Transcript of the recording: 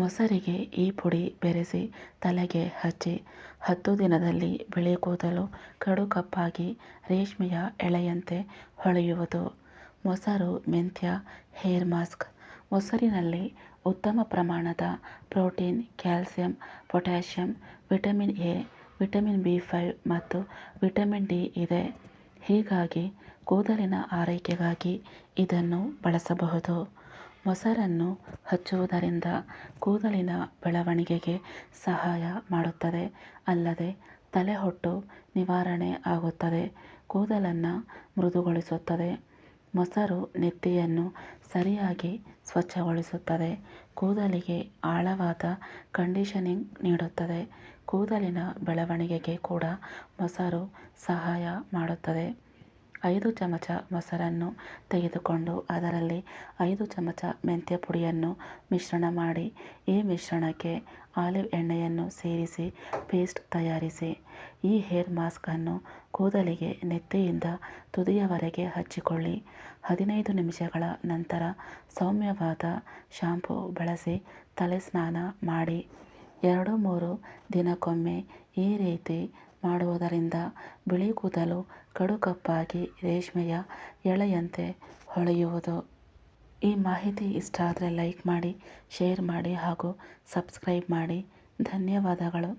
ಮೊಸರಿಗೆ ಈ ಪುಡಿ ಬೆರೆಸಿ ತಲೆಗೆ ಹಚ್ಚಿ ಹತ್ತು ದಿನದಲ್ಲಿ ಬಿಳಿ ಕೂದಲು ಕಡು ಕಪ್ಪಾಗಿ ರೇಷ್ಮೆಯ ಎಳೆಯಂತೆ ಹೊಳೆಯುವುದು. ಮೊಸರು ಮೆಂತ್ಯ ಹೇರ್ ಮಾಸ್ಕ್ ಮೊಸರಿನಲ್ಲಿ ಉತ್ತಮ ಪ್ರಮಾಣದ protein, calcium, potassium, vitamin A, vitamin B five ಮತ್ತು ವಿಟಮಿನ್ ಡಿ ಇದೆ. ಹೀಗಾಗಿ ಕೂದಲಿನ ಆರೈಕೆಗಾಗಿ ಇದನ್ನು ಬಳಸಬಹುದು. ಮೊಸರನ್ನು ಹಚ್ಚುವುದರಿಂದ ಕೂದಲಿನ ಬೆಳವಣಿಗೆಗೆ ಸಹಾಯ ಮಾಡುತ್ತದೆ. ಅಲ್ಲದೆ ತಲೆಹೊಟ್ಟು ನಿವಾರಣೆ ಆಗುತ್ತದೆ. ಕೂದಲನ್ನು ಮೃದುಗೊಳಿಸುತ್ತದೆ. ಮೊಸರು ನೆತ್ತಿಯನ್ನು ಸರಿಯಾಗಿ ಸ್ವಚ್ಛಗೊಳಿಸುತ್ತದೆ. ಕೂದಲಿಗೆ ಆಳವಾದ ಕಂಡೀಷನಿಂಗ್ ನೀಡುತ್ತದೆ. ಕೂದಲಿನ ಬೆಳವಣಿಗೆಗೆ ಕೂಡ ಮೊಸರು ಸಹಾಯ ಮಾಡುತ್ತದೆ. ಐದು ಚಮಚ ಮೊಸರನ್ನು ತೆಗೆದುಕೊಂಡು ಅದರಲ್ಲಿ ಐದು ಚಮಚ ಮೆಂತ್ಯ ಪುಡಿಯನ್ನು ಮಿಶ್ರಣ ಮಾಡಿ. ಈ ಮಿಶ್ರಣಕ್ಕೆ ಆಲಿವ್ ಎಣ್ಣೆಯನ್ನು ಸೇರಿಸಿ ಪೇಸ್ಟ್ ತಯಾರಿಸಿ. ಈ ಹೇರ್ ಮಾಸ್ಕನ್ನು ಕೂದಲಿಗೆ ನೆತ್ತಿಯಿಂದ ತುದಿಯವರೆಗೆ ಹಚ್ಚಿಕೊಳ್ಳಿ. ಹದಿನೈದು ನಿಮಿಷಗಳ ನಂತರ ಸೌಮ್ಯವಾದ ಶಾಂಪೂ ಬಳಸಿ ತಲೆ ಸ್ನಾನ ಮಾಡಿ. ಎರಡು ಮೂರು ದಿನಕ್ಕೊಮ್ಮೆ ಈ ರೀತಿ ಮಾಡುವುದರಿಂದ ಬಿಳಿ ಕೂದಲು ಕಡು ಕಪ್ಪಾಗಿ ರೇಷ್ಮೆಯ ಎಳೆಯಂತೆ ಹೊಳೆಯುವುದು. ಈ ಮಾಹಿತಿ ಇಷ್ಟ ಆದರೆ ಲೈಕ್ ಮಾಡಿ, ಶೇರ್ ಮಾಡಿ ಹಾಗೂ ಸಬ್ಸ್ಕ್ರೈಬ್ ಮಾಡಿ. ಧನ್ಯವಾದಗಳು.